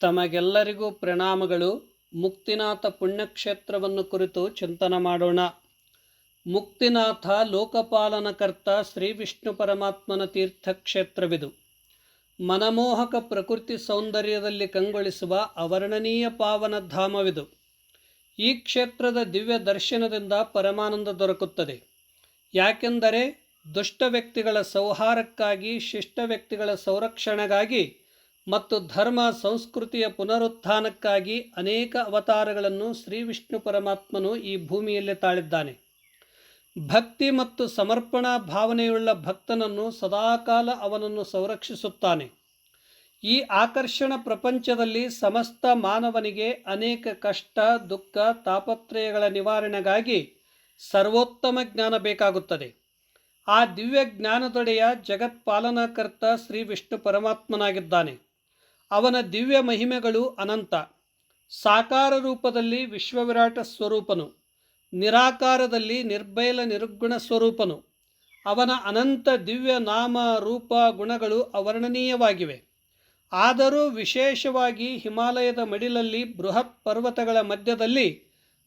ತಮಗೆಲ್ಲರಿಗೂ ಪ್ರಣಾಮಗಳು. ಮುಕ್ತಿನಾಥ ಪುಣ್ಯಕ್ಷೇತ್ರವನ್ನು ಕುರಿತು ಚಿಂತನ ಮಾಡೋಣ. ಮುಕ್ತಿನಾಥ ಲೋಕಪಾಲನಕರ್ತ ಶ್ರೀ ವಿಷ್ಣು ಪರಮಾತ್ಮನ ತೀರ್ಥಕ್ಷೇತ್ರವಿದು. ಮನಮೋಹಕ ಪ್ರಕೃತಿ ಸೌಂದರ್ಯದಲ್ಲಿ ಕಂಗೊಳಿಸುವ ಅವರ್ಣನೀಯ ಪಾವನ ಧಾಮವಿದು. ಈ ಕ್ಷೇತ್ರದ ದಿವ್ಯ ದರ್ಶನದಿಂದ ಪರಮಾನಂದ ದೊರಕುತ್ತದೆ. ಯಾಕೆಂದರೆ ದುಷ್ಟ ವ್ಯಕ್ತಿಗಳ ಸೌಹಾರಕ್ಕಾಗಿ, ಶಿಷ್ಟ ವ್ಯಕ್ತಿಗಳ ಸಂರಕ್ಷಣೆಗಾಗಿ ಮತ್ತು ಧರ್ಮ ಸಂಸ್ಕೃತಿಯ ಪುನರುತ್ಥಾನಕ್ಕಾಗಿ ಅನೇಕ ಅವತಾರಗಳನ್ನು ಶ್ರೀ ವಿಷ್ಣು ಪರಮಾತ್ಮನು ಈ ಭೂಮಿಯಲ್ಲಿ ತಾಳಿದ್ದಾನೆ. ಭಕ್ತಿ ಮತ್ತು ಸಮರ್ಪಣಾ ಭಾವನೆಯುಳ್ಳ ಭಕ್ತನನ್ನು ಸದಾಕಾಲ ಅವನನ್ನು ಸಂರಕ್ಷಿಸುತ್ತಾನೆ. ಈ ಆಕರ್ಷಣ ಪ್ರಪಂಚದಲ್ಲಿ ಸಮಸ್ತ ಮಾನವನಿಗೆ ಅನೇಕ ಕಷ್ಟ, ದುಃಖ, ತಾಪತ್ರಯಗಳ ನಿವಾರಣೆಗಾಗಿ ಸರ್ವೋತ್ತಮ ಜ್ಞಾನ ಬೇಕಾಗುತ್ತದೆ. ಆ ದಿವ್ಯ ಜ್ಞಾನದೊಡೆಯ ಜಗತ್ಪಾಲನಕರ್ತ ಶ್ರೀ ವಿಷ್ಣು ಪರಮಾತ್ಮನಾಗಿದ್ದಾನೆ. ಅವನ ದಿವ್ಯ ಮಹಿಮೆಗಳು ಅನಂತ. ಸಾಕಾರ ರೂಪದಲ್ಲಿ ವಿಶ್ವವಿರಾಟ ಸ್ವರೂಪನು. ನಿರಾಕಾರದಲ್ಲಿ ನಿರ್ಬೈಲ ನಿರ್ಗುಣ ಸ್ವರೂಪನು. ಅವನ ಅನಂತ ದಿವ್ಯ ನಾಮ ರೂಪ ಗುಣಗಳು ಅವರ್ಣನೀಯವಾಗಿವೆ. ಆದರೂ ವಿಶೇಷವಾಗಿ ಹಿಮಾಲಯದ ಮಡಿಲಲ್ಲಿ ಬೃಹತ್ ಪರ್ವತಗಳ ಮಧ್ಯದಲ್ಲಿ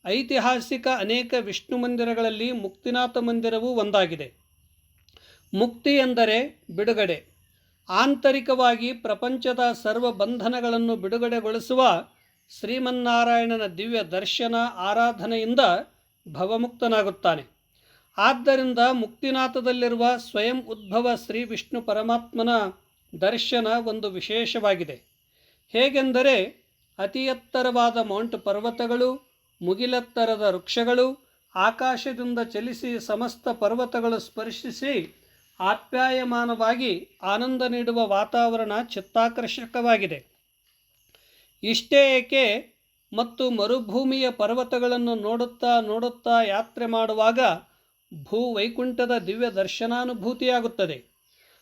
ಐತಿಹಾಸಿಕ ಅನೇಕ ವಿಷ್ಣು ಮಂದಿರಗಳಲ್ಲಿ ಮುಕ್ತಿನಾಥ ಮಂದಿರವೂ ಒಂದಾಗಿದೆ. ಮುಕ್ತಿ ಎಂದರೆ ಬಿಡುಗಡೆ. ಆಂತರಿಕವಾಗಿ ಪ್ರಪಂಚದ ಸರ್ವ ಬಂಧನಗಳನ್ನು ಬಿಡುಗಡೆಗೊಳಿಸುವ ಶ್ರೀಮನ್ನಾರಾಯಣನ ದಿವ್ಯ ದರ್ಶನ ಆರಾಧನೆಯಿಂದ ಭವಮುಕ್ತನಾಗುತ್ತಾನೆ. ಆದ್ದರಿಂದ ಮುಕ್ತಿನಾಥದಲ್ಲಿರುವ ಸ್ವಯಂ ಉದ್ಭವ ಶ್ರೀ ವಿಷ್ಣು ಪರಮಾತ್ಮನ ದರ್ಶನ ಒಂದು ವಿಶೇಷವಾಗಿದೆ. ಹೇಗೆಂದರೆ ಅತಿ ಎತ್ತರವಾದ ಮೌಂಟ್ ಪರ್ವತಗಳು, ಮುಗಿಲೆತ್ತರದ ವೃಕ್ಷಗಳು, ಆಕಾಶದಿಂದ ಚಲಿಸಿ ಸಮಸ್ತ ಪರ್ವತಗಳು ಸ್ಪರ್ಶಿಸಿ ಆಪ್ಯಾಯಮಾನವಾಗಿ ಆನಂದ ನೀಡುವ ವಾತಾವರಣ ಚಿತ್ತಾಕರ್ಷಕವಾಗಿದೆ. ಇಷ್ಟೇ ಏಕೆ ಮತ್ತು ಮರುಭೂಮಿಯ ಪರ್ವತಗಳನ್ನು ನೋಡುತ್ತಾ ನೋಡುತ್ತಾ ಯಾತ್ರೆ ಮಾಡುವಾಗ ಭೂ ವೈಕುಂಠದ ದಿವ್ಯ ದರ್ಶನಾನುಭೂತಿಯಾಗುತ್ತದೆ.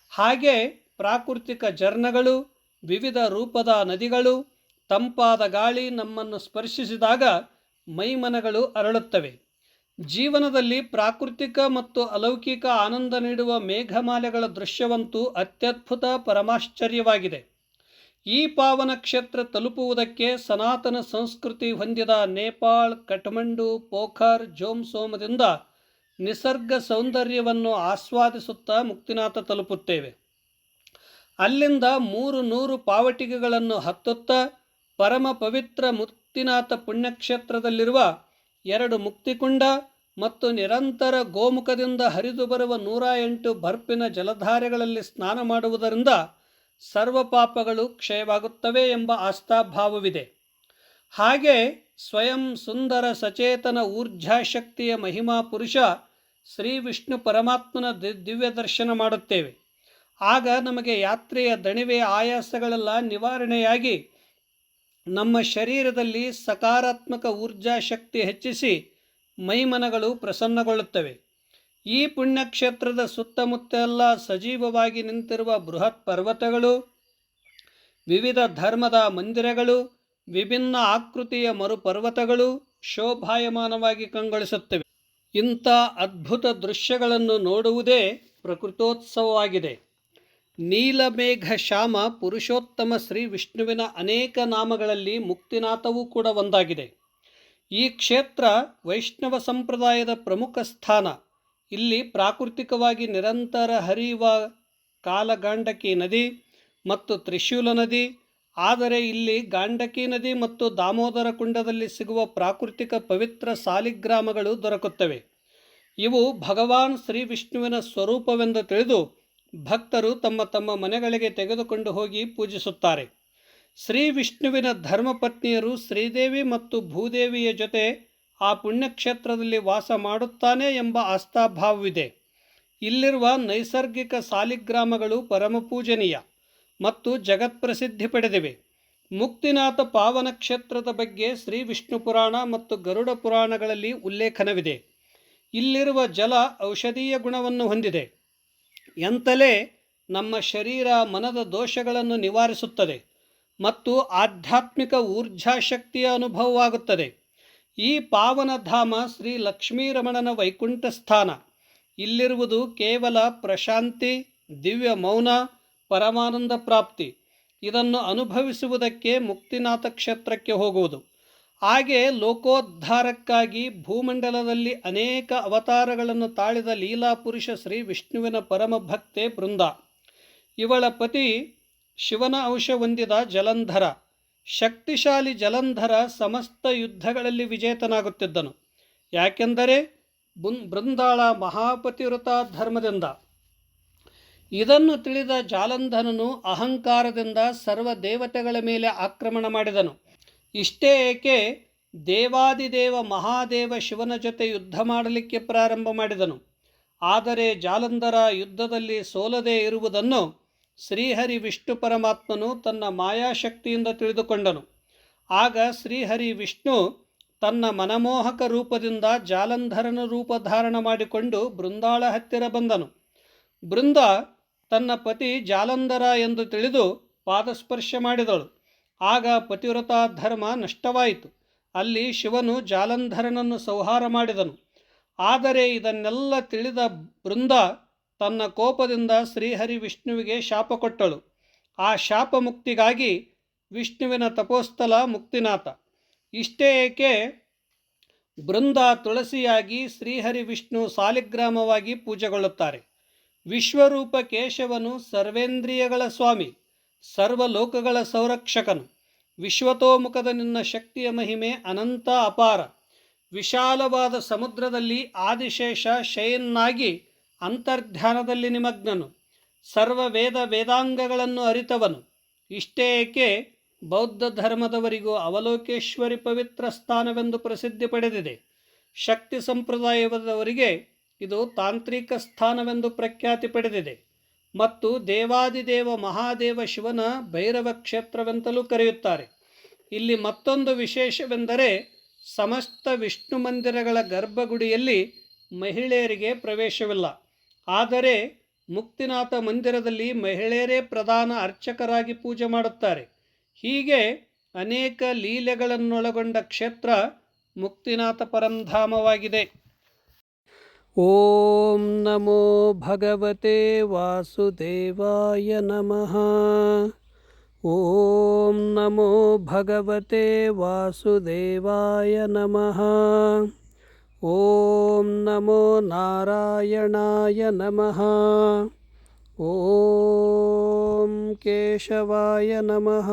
ಹಾಗೆ ಪ್ರಾಕೃತಿಕ ಜರ್ನಗಳು, ವಿವಿಧ ರೂಪದ ನದಿಗಳು, ತಂಪಾದ ಗಾಳಿ ನಮ್ಮನ್ನು ಸ್ಪರ್ಶಿಸಿದಾಗ ಮೈಮನಗಳು ಅರಳುತ್ತವೆ. ಜೀವನದಲ್ಲಿ ಪ್ರಾಕೃತಿಕ ಮತ್ತು ಅಲೌಕಿಕ ಆನಂದ ನೀಡುವ ಮೇಘಮಾಲೆಗಳ ದೃಶ್ಯವಂತೂ ಅತ್ಯದ್ಭುತ ಪರಮಾಶ್ಚರ್ಯವಾಗಿದೆ. ಈ ಪಾವನ ಕ್ಷೇತ್ರ ತಲುಪುವುದಕ್ಕೆ ಸನಾತನ ಸಂಸ್ಕೃತಿ ಹೊಂದಿದ ನೇಪಾಳ್, ಕಠ್ಮಂಡು, ಪೋಖರ್ ಜೋಮ್ಸೋಮದಿಂದ ನಿಸರ್ಗ ಸೌಂದರ್ಯವನ್ನು ಆಸ್ವಾದಿಸುತ್ತಾ ಮುಕ್ತಿನಾಥ ತಲುಪುತ್ತೇವೆ. ಅಲ್ಲಿಂದ ಮೂರು ನೂರು ಪಾವಟಿಗೆಗಳನ್ನು ಹತ್ತುತ್ತಾ ಪರಮ ಪವಿತ್ರ ಮುಕ್ತಿನಾಥ ಪುಣ್ಯಕ್ಷೇತ್ರದಲ್ಲಿರುವ ಎರಡು ಮುಕ್ತಿಕುಂಡ ಮತ್ತು ನಿರಂತರ ಗೋಮುಖದಿಂದ ಹರಿದು ಬರುವ ನೂರ ಎಂಟು ಬರ್ಪಿನ ಜಲಧಾರೆಗಳಲ್ಲಿ ಸ್ನಾನ ಮಾಡುವುದರಿಂದ ಸರ್ವ ಪಾಪಗಳು ಕ್ಷಯವಾಗುತ್ತವೆ ಎಂಬ ಆಸ್ಥಾಭಾವವಿದೆ. ಹಾಗೆ ಸ್ವಯಂ ಸುಂದರ ಸಚೇತನ ಊರ್ಜಾಶಕ್ತಿಯ ಮಹಿಮಾ ಪುರುಷ ಶ್ರೀ ವಿಷ್ಣು ಪರಮಾತ್ಮನ ದಿವ್ಯ ದರ್ಶನ ಮಾಡುತ್ತೇವೆ. ಆಗ ನಮಗೆ ಯಾತ್ರೆಯ ದಣಿವೆ ಆಯಾಸಗಳೆಲ್ಲ ನಿವಾರಣೆಯಾಗಿ ನಮ್ಮ ಶರೀರದಲ್ಲಿ ಸಕಾರಾತ್ಮಕ ಊರ್ಜಾ ಶಕ್ತಿ ಹೆಚ್ಚಿಸಿ ಮೈಮನಗಳು ಪ್ರಸನ್ನಗೊಳ್ಳುತ್ತವೆ. ಈ ಪುಣ್ಯಕ್ಷೇತ್ರದ ಸುತ್ತಮುತ್ತೆಲ್ಲ ಸಜೀವವಾಗಿ ನಿಂತಿರುವ ಬೃಹತ್ ಪರ್ವತಗಳು, ವಿವಿಧ ಧರ್ಮದ ಮಂದಿರಗಳು, ವಿಭಿನ್ನ ಆಕೃತಿಯ ಮರುಪರ್ವತಗಳು ಶೋಭಾಯಮಾನವಾಗಿ ಕಂಗೊಳಿಸುತ್ತವೆ. ಇಂಥ ಅದ್ಭುತ ದೃಶ್ಯಗಳನ್ನು ನೋಡುವುದೇ ಪ್ರಕೃತೋತ್ಸವವಾಗಿದೆ. ನೀಲಮೇಘ ಶ್ಯಾಮ ಪುರುಷೋತ್ತಮ ಶ್ರೀ ವಿಷ್ಣುವಿನ ಅನೇಕ ನಾಮಗಳಲ್ಲಿ ಮುಕ್ತಿನಾಥವೂ ಕೂಡ ಒಂದಾಗಿದೆ. ಈ ಕ್ಷೇತ್ರ ವೈಷ್ಣವ ಸಂಪ್ರದಾಯದ ಪ್ರಮುಖ ಸ್ಥಾನ. ಇಲ್ಲಿ ಪ್ರಾಕೃತಿಕವಾಗಿ ನಿರಂತರ ಹರಿಯುವ ಕಾಲಗಾಂಡಕಿ ನದಿ ಮತ್ತು ತ್ರಿಶೂಲ ನದಿ, ಆದರೆ ಇಲ್ಲಿ ಗಾಂಡಕಿ ನದಿ ಮತ್ತು ದಾಮೋದರ ಕುಂಡದಲ್ಲಿ ಸಿಗುವ ಪ್ರಾಕೃತಿಕ ಪವಿತ್ರ ಸಾಲಿಗ್ರಾಮಗಳು ದೊರಕುತ್ತವೆ. ಇವು ಭಗವಾನ್ ಶ್ರೀ ವಿಷ್ಣುವಿನ ಸ್ವರೂಪವೆಂದು ತಿಳಿದು ಭಕ್ತರು ತಮ್ಮ ತಮ್ಮ ಮನೆಗಳಿಗೆ ತೆಗೆದುಕೊಂಡು ಹೋಗಿ ಪೂಜಿಸುತ್ತಾರೆ. ಶ್ರೀ ವಿಷ್ಣುವಿನ ಧರ್ಮಪತ್ನಿಯರು ಶ್ರೀದೇವಿ ಮತ್ತು ಭೂದೇವಿಯ ಜೊತೆ ಆ ಪುಣ್ಯಕ್ಷೇತ್ರದಲ್ಲಿ ವಾಸ ಮಾಡುತ್ತಾನೆ ಎಂಬ ಆಸ್ಥಾಭಾವವಿದೆ. ಇಲ್ಲಿರುವ ನೈಸರ್ಗಿಕ ಸಾಲಿಗ್ರಾಮಗಳು ಪರಮಪೂಜನೀಯ ಮತ್ತು ಜಗತ್ಪ್ರಸಿದ್ಧಿ ಪಡೆದಿವೆ. ಮುಕ್ತಿನಾಥ ಪಾವನ ಕ್ಷೇತ್ರದ ಬಗ್ಗೆ ಶ್ರೀ ವಿಷ್ಣು ಪುರಾಣ ಮತ್ತು ಗರುಡ ಪುರಾಣಗಳಲ್ಲಿ ಉಲ್ಲೇಖನವಿದೆ. ಇಲ್ಲಿರುವ ಜಲ ಔಷಧೀಯ ಗುಣವನ್ನು ಹೊಂದಿದೆ. ಎಂತಲೇ ನಮ್ಮ ಶರೀರ ಮನದ ದೋಷಗಳನ್ನು ನಿವಾರಿಸುತ್ತದೆ ಮತ್ತು ಆಧ್ಯಾತ್ಮಿಕ ಊರ್ಜಾಶಕ್ತಿಯ ಅನುಭವವಾಗುತ್ತದೆ. ಈ ಪಾವನ ಧಾಮ ಶ್ರೀ ಲಕ್ಷ್ಮೀರಮಣನ ವೈಕುಂಠ ಸ್ಥಾನ ಇಲ್ಲಿರುವುದು ಕೇವಲ ಪ್ರಶಾಂತಿ, ದಿವ್ಯ ಮೌನ, ಪರಮಾನಂದ ಪ್ರಾಪ್ತಿ. ಇದನ್ನು ಅನುಭವಿಸುವುದಕ್ಕೆ ಮುಕ್ತಿನಾಥ ಕ್ಷೇತ್ರಕ್ಕೆ ಹೋಗುವುದು. ಹಾಗೆ ಲೋಕೋದ್ಧಾರಕ್ಕಾಗಿ ಭೂಮಂಡಲದಲ್ಲಿ ಅನೇಕ ಅವತಾರಗಳನ್ನು ತಾಳಿದ ಲೀಲಾ ಪುರುಷ ಶ್ರೀ ವಿಷ್ಣುವಿನ ಪರಮ ಭಕ್ತೆ ಬೃಂದ. ಇವಳ ಪತಿ ಶಿವನ ಅಂಶ ಹೊಂದಿದ ಜಲಂಧರ. ಶಕ್ತಿಶಾಲಿ ಜಲಂಧರ ಸಮಸ್ತ ಯುದ್ಧಗಳಲ್ಲಿ ವಿಜೇತನಾಗುತ್ತಿದ್ದನು. ಯಾಕೆಂದರೆ ಬುನ್ ಬೃಂದಾಳ ಮಹಾಪತಿವೃತ ಧರ್ಮದಿಂದ. ಇದನ್ನು ತಿಳಿದ ಜಾಲಂಧನನು ಅಹಂಕಾರದಿಂದ ಸರ್ವ ದೇವತೆಗಳ ಮೇಲೆ ಆಕ್ರಮಣ ಮಾಡಿದನು. ಇಷ್ಟೇ ಏಕೆ ದೇವಾದಿದೇವ ಮಹಾದೇವ ಶಿವನ ಜೊತೆ ಯುದ್ಧ ಮಾಡಲಿಕ್ಕೆ ಪ್ರಾರಂಭ ಮಾಡಿದನು. ಆದರೆ ಜಾಲಂಧರ ಯುದ್ಧದಲ್ಲಿ ಸೋಲದೇ ಇರುವುದನ್ನು ಶ್ರೀಹರಿ ವಿಷ್ಣು ಪರಮಾತ್ಮನು ತನ್ನ ಮಾಯಾಶಕ್ತಿಯಿಂದ ತಿಳಿದುಕೊಂಡನು. ಆಗ ಶ್ರೀಹರಿ ವಿಷ್ಣು ತನ್ನ ಮನಮೋಹಕ ರೂಪದಿಂದ ಜಾಲಂಧರನ ರೂಪ ಧಾರಣ ಮಾಡಿಕೊಂಡು ಬೃಂದಾಳ ಹತ್ತಿರ ಬಂದನು. ಬೃಂದ ತನ್ನ ಪತಿ ಜಾಲಂಧರ ಎಂದು ತಿಳಿದು ಪಾದಸ್ಪರ್ಶ ಮಾಡಿದಳು. ಆಗ ಪತಿವ್ರತ ಧರ್ಮ ನಷ್ಟವಾಯಿತು. ಅಲ್ಲಿ ಶಿವನು ಜಾಲಂಧರನನ್ನು ಸಂಹಾರ ಮಾಡಿದನು. ಆದರೆ ಇದನ್ನೆಲ್ಲ ತಿಳಿದ ಬೃಂದ ತನ್ನ ಕೋಪದಿಂದ ಶ್ರೀಹರಿ ವಿಷ್ಣುವಿಗೆ ಶಾಪ ಕೊಟ್ಟಳು. ಆ ಶಾಪ ಮುಕ್ತಿಗಾಗಿ ವಿಷ್ಣುವಿನ ತಪೋಸ್ಥಲ ಮುಕ್ತಿನಾಥ. ಇಷ್ಟೇ ಏಕೆ? ಬೃಂದ ತುಳಸಿಯಾಗಿ ಶ್ರೀಹರಿ ವಿಷ್ಣು ಸಾಲಿಗ್ರಾಮವಾಗಿ ಪೂಜೆಗೊಳ್ಳುತ್ತಾರೆ. ವಿಶ್ವರೂಪ ಕೇಶವನು ಸರ್ವೇಂದ್ರಿಯಗಳ ಸ್ವಾಮಿ. ಸರ್ವಲೋಕಗಳ ಸಂರಕ್ಷಕನು. ವಿಶ್ವತೋಮುಖದ ನಿನ್ನ ಶಕ್ತಿಯ ಮಹಿಮೆ ಅನಂತ ಅಪಾರ. ವಿಶಾಲವಾದ ಸಮುದ್ರದಲ್ಲಿ ಆದಿಶೇಷ ಶಯನ್ನಾಗಿ ಅಂತರ್ಧ್ಯಾನದಲ್ಲಿ ನಿಮಗ್ನನು. ಸರ್ವ ವೇದ ವೇದಾಂಗಗಳನ್ನು ಅರಿತವನು. ಇಷ್ಟೇ ಏಕೆ ಬೌದ್ಧ ಧರ್ಮದವರಿಗೂ ಅವಲೋಕೇಶ್ವರಿ ಪವಿತ್ರ ಸ್ಥಾನವೆಂದು ಪ್ರಸಿದ್ಧಿ ಪಡೆದಿದೆ. ಶಕ್ತಿ ಸಂಪ್ರದಾಯದವರಿಗೆ ಇದು ತಾಂತ್ರಿಕ ಸ್ಥಾನವೆಂದು ಪ್ರಖ್ಯಾತಿ ಪಡೆದಿದೆ. ಮತ್ತು ದೇವಾದಿದೇವ ಮಹಾದೇವ ಶಿವನ ಭೈರವ ಕ್ಷೇತ್ರವೆಂತಲೂ ಕರೆಯುತ್ತಾರೆ. ಇಲ್ಲಿ ಮತ್ತೊಂದು ವಿಶೇಷವೆಂದರೆ ಸಮಸ್ತ ವಿಷ್ಣು ಮಂದಿರಗಳ ಗರ್ಭಗುಡಿಯಲ್ಲಿ ಮಹಿಳೆಯರಿಗೆ ಪ್ರವೇಶವಿಲ್ಲ. ಆದರೆ ಮುಕ್ತಿನಾಥ ಮಂದಿರದಲ್ಲಿ ಮಹಿಳೆಯರೇ ಪ್ರಧಾನ ಅರ್ಚಕರಾಗಿ ಪೂಜೆ ಮಾಡುತ್ತಾರೆ. ಹೀಗೆ ಅನೇಕ ಲೀಲೆಗಳನ್ನೊಳಗೊಂಡ ಕ್ಷೇತ್ರ ಮುಕ್ತಿನಾಥ ಪರಂಧಾಮವಾಗಿದೆ. ಓಂ ನಮೋ ಭಗವತೆ ವಾಸುದೇವಾಯ ನಮಃ ಓಂ ನಮೋ ಭಗವತೆ ವಾಸುದೇವಾಯ ನಮಃ ಓಂ ನಮೋ ನಾರಾಯಣಾಯ ನಮಃ ಓಂ ಕೇಶವಾಯ ನಮಃ